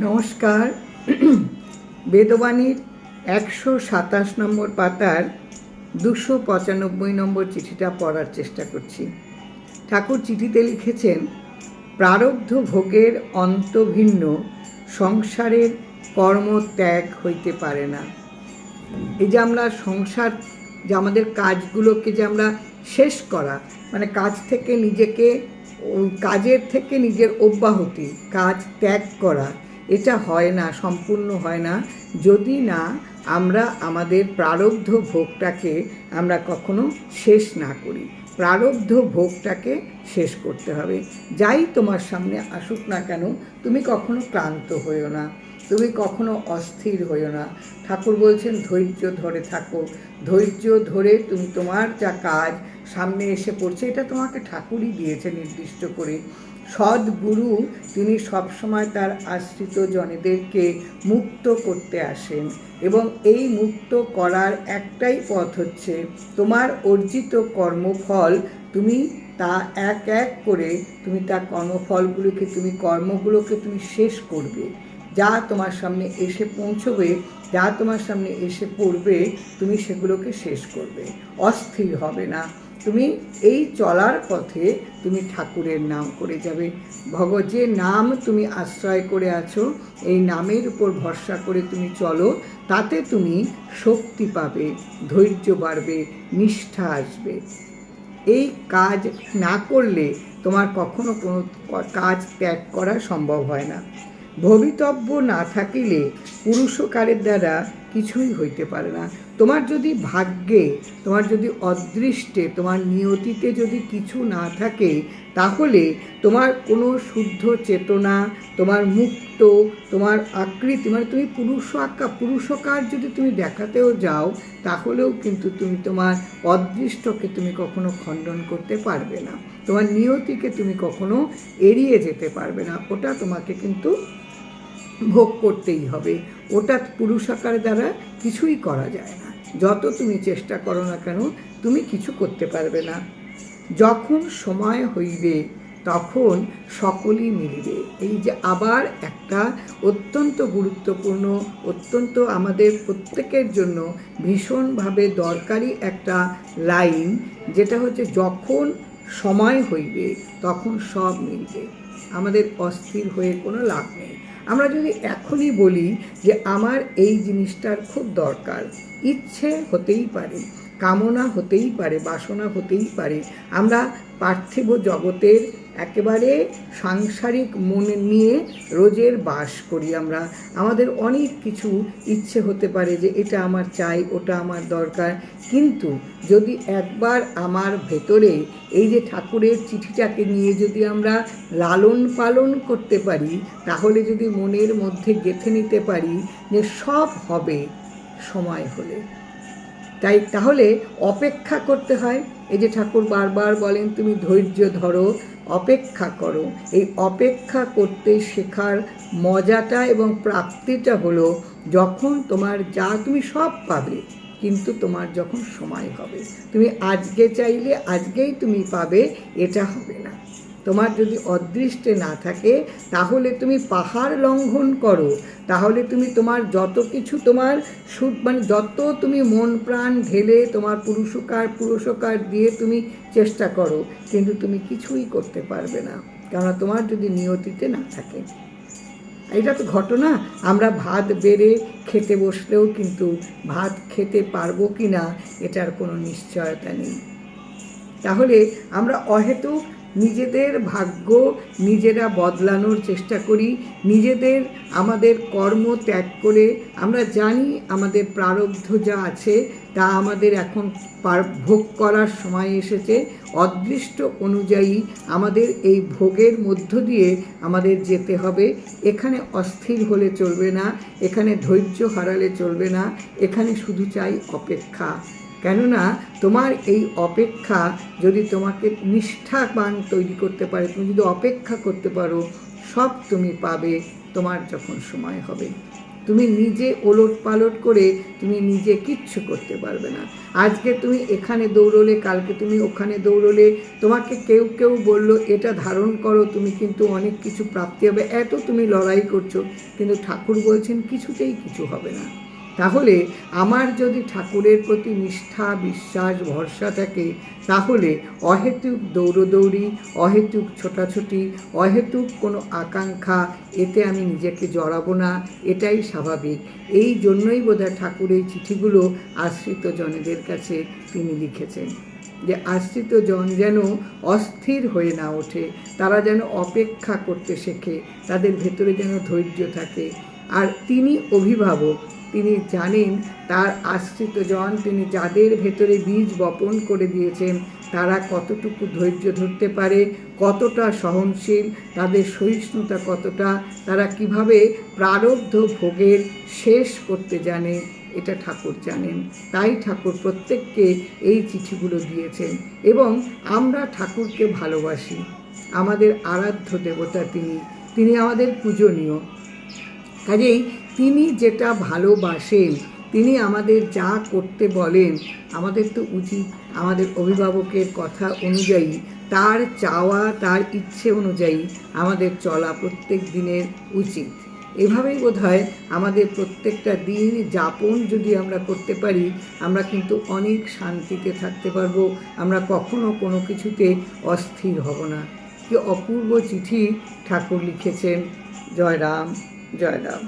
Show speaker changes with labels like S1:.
S1: নমস্কার। বেদবাণীর একশো সাতাশ নম্বর পাতার দুশো পঁচানব্বই নম্বর চিঠিটা পড়ার চেষ্টা করছি। ঠাকুর চিঠিতে লিখেছেন, প্রারব্ধ ভোগের অন্তভিন্ন সংসারের কর্ম ত্যাগ হইতে পারে না। এই যে আমরা সংসার, যে আমাদের কাজগুলোকে যে আমরা শেষ করা মানে কাজ থেকে নিজেকে কাজের থেকে নিজের অব্যাহতি, কাজ ত্যাগ করা এটা হয় না, সম্পূর্ণ হয় না। যদি না, আমরা আমাদের প্রারব্ধ ভোগটাকে আমরা কখনো শেষ না করি। প্রারব্ধ ভোগটাকে শেষ করতে হবে। যাই তোমার সামনে আসুক না কেন, তুমি কখনো ক্লান্ত হইও না, তুমি কখনো অস্থির হইও না। ঠাকুর বলছেন, ধৈর্য ধরে থাকো। ধৈর্য ধরে তুমি তোমার যা কাজ সামনে এসে পড়ছে, এটা তোমাকে ঠাকুরই দিয়েছে নির্দিষ্ট করে। সৎ গুরু তিনি সবসময় তার আশ্রিত জনেদেরকে মুক্ত করতে আসেন এবং এই মুক্ত করার একটাই পথ হচ্ছে, তোমার অর্জিত কর্মফল তুমি তা এক এক করে তুমি তার কর্মফলগুলোকে, তুমি কর্মগুলোকে তুমি শেষ করবে। যা তোমার সামনে এসে পৌঁছবে, যা তোমার সামনে এসে পড়বে, তুমি সেগুলোকে শেষ করবে। অস্থির হবে না। তুমি এই চলার পথে তুমি ঠাকুরের নাম করে যাবে। ভগ যে নাম তুমি আশ্রয় করে আছো, এই নামের উপর ভরসা করে তুমি চলো, তাতে তুমি শক্তি পাবে, ধৈর্য বাড়বে, নিষ্ঠা আসবে। এই কাজ না করলে তোমার কখনো কোনো কাজ ত্যাগ করা সম্ভব হয় না। ভবিতব্য না থাকিলে পুরুষকারের দ্বারা কিছুই হইতে পারে না। তোমার যদি ভাগ্যে, তোমার যদি অদৃষ্টে, তোমার নিয়তিতে যদি কিছু না থাকে, তাহলে তোমার কোনো শুদ্ধ চেতনা, তোমার মুক্ত, তোমার আকৃতি মানে তুমি পুরুষ আঁকা পুরুষকার যদি তুমি দেখাতেও যাও, তাহলেও কিন্তু তুমি তোমার অদৃষ্টকে তুমি কখনো খণ্ডন করতে পারবে না। তোমার নিয়তিকে তুমি কখনো এড়িয়ে যেতে পারবে না। ওটা তোমাকে কিন্তু ভোগ করতেই হবে। ওটা পুরুষাকার দ্বারা কিছুই করা যায় না। যত তুমি চেষ্টা করো না কেন, তুমি কিছু করতে পারবে না। যখন সময় হইবে, তখন সকলই মিলবে। এই যে আবার একটা অত্যন্ত গুরুত্বপূর্ণ, অত্যন্ত আমাদের প্রত্যেকের জন্য ভীষণভাবে দরকারি একটা লাইন, যেটা হচ্ছে যখন সময় হইবে, তখন সব মিলবে। আমাদের অস্থির হয়ে কোনো লাভ নেই। আমরা যদি এখনই বলি যে আমার এই জিনিসটার খুব দরকার, ইচ্ছে হতেই পারে, কামনা হতেই পারে, বাসনা হতেই পারে, আমরা পার্থিব জগতের একেবারে সাংসারিক মনে নিয়ে রোজের বাস করি আমরা। আমাদের অনেক কিছু ইচ্ছে হতে পারে যে এটা আমার চাই, ওটা আমার দরকার। কিন্তু যদি একবার আমার ভেতরে এই যে ঠাকুরের চিঠিটাকে নিয়ে যদি আমরা লালন পালন করতে পারি, তাহলে যদি মনের মধ্যে গেঁথে নিতে পারি যে সব হবে সময় হলে। তাই তাহলে অপেক্ষা করতে হয়। এই যে ঠাকুর বারবার বলেন, তুমি ধৈর্য ধরো অপেক্ষা করো। এই অপেক্ষা করতে শেখার মজাটা এবং প্রাপ্তিটা হলো যখন তোমার যা তুমি সব পাবে, কিন্তু তোমার যখন সময় হবে। তুমি আজকে চাইলে আজকেই তুমি পাবে, এটা হবে। তোমার যদি অদৃষ্টে না থাকে, তাহলে তুমি পাহাড় লঙ্ঘন করো। তাহলে তুমি তোমার যত কিছু তোমার মানে যত তুমি মন, প্রাণ ঢেলে তোমার পুরুষকার পুরুষকার দিয়ে তুমি চেষ্টা করো, কিন্তু তুমি কিছুই করতে পারবে না, কেননা তোমার যদি নিয়তিতে না থাকে। এটা তো ঘটনা। আমরা ভাত বেড়ে খেতে বসলেও কিন্তু ভাত খেতে পারব কি না এটার কোনো নিশ্চয়তা নেই। তাহলে আমরা অহেতুক নিজেদের ভাগ্য নিজেরা বদলানোর চেষ্টা করি, নিজেদের আমাদের কর্ম ত্যাগ করে। আমরা জানি আমাদের প্রারব্ধ যা আছে, তা আমাদের এখন ভোগ করার সময় এসেছে। অদৃষ্ট অনুযায়ী আমাদের এই ভোগের মধ্য দিয়ে আমাদের যেতে হবে। এখানে অস্থির হলে চলবে না, এখানে ধৈর্য হারালে চলবে না, এখানে শুধু চাই অপেক্ষা। কেননা তোমার এই অপেক্ষা যদি তোমাকে নিষ্ঠাবান তৈরি করতে পারে, তুমি যদি অপেক্ষা করতে পারো, সব তুমি পাবে তোমার যখন সময় হবে। তুমি নিজে ওলট পালট করে তুমি নিজে কিচ্ছু করতে পারবে না। আজকে তুমি এখানে দৌড়লে, কালকে তুমি ওখানে দৌড়লে, তোমাকে কেউ কেউ বলল, এটা ধারণ করো, তুমি কিন্তু অনেক কিছু প্রাপ্তি হবে। এত তুমি লড়াই করছ, কিন্তু ঠাকুর বলছেন, কিছুতেই কিছু হবে না। তাহলে আমার যদি ঠাকুরের প্রতি নিষ্ঠা, বিশ্বাস, ভরসা থাকে, তাহলে অহেতুক দৌড়দৌড়ি, অহেতুক ছোটাছুটি, অহেতুক কোনো আকাঙ্ক্ষা, এতে আমি নিজেকে জড়াবো না, এটাই স্বাভাবিক। এই জন্যই বোধহয় ঠাকুর এই চিঠিগুলো আশ্রিত জনেদের কাছে তিনি লিখেছেন যে, আশ্রিত জন যেন অস্থির হয়ে না ওঠে, তারা যেন অপেক্ষা করতে শেখে, তাদের ভেতরে যেন ধৈর্য থাকে। আর তিনি অভিভাবক তিনি জানেন, তার আশ্রিত জন তিনি যাদের ভেতরে বীজ বপন করে দিয়েছেন, তারা কতটুকু ধৈর্য ধরতে পারে, কতটা সহনশীল, তাদের সহিষ্ণুতা কতটা, তারা কীভাবে প্রারব্ধ ভোগের শেষ করতে জানে, এটা ঠাকুর জানেন। তাই ঠাকুর প্রত্যেককে এই চিঠিগুলো দিয়েছেন এবং আমরা ঠাকুরকে ভালোবাসি। আমাদের আরাধ্য দেবতা তিনি তিনি আমাদের পূজনীয়। কাজেই তিনি যেটা ভালোবাসেন, তিনি আমাদের যা করতে বলেন, আমাদের তো উচিত আমাদের অভিভাবকের কথা অনুযায়ী, তার চাওয়া, তার ইচ্ছে অনুযায়ী আমাদের চলা প্রত্যেক দিনের উচিত। এভাবেই বোধ হয় আমাদের প্রত্যেকটা দিন যাপন যদি আমরা করতে পারি, আমরা কিন্তু অনেক শান্তিতে থাকতে পারব, আমরা কখনো কোনো কিছুতে অস্থির হব না। কি অপূর্ব চিঠি ঠাকুর লিখেছেন। জয় রাম জয় রাম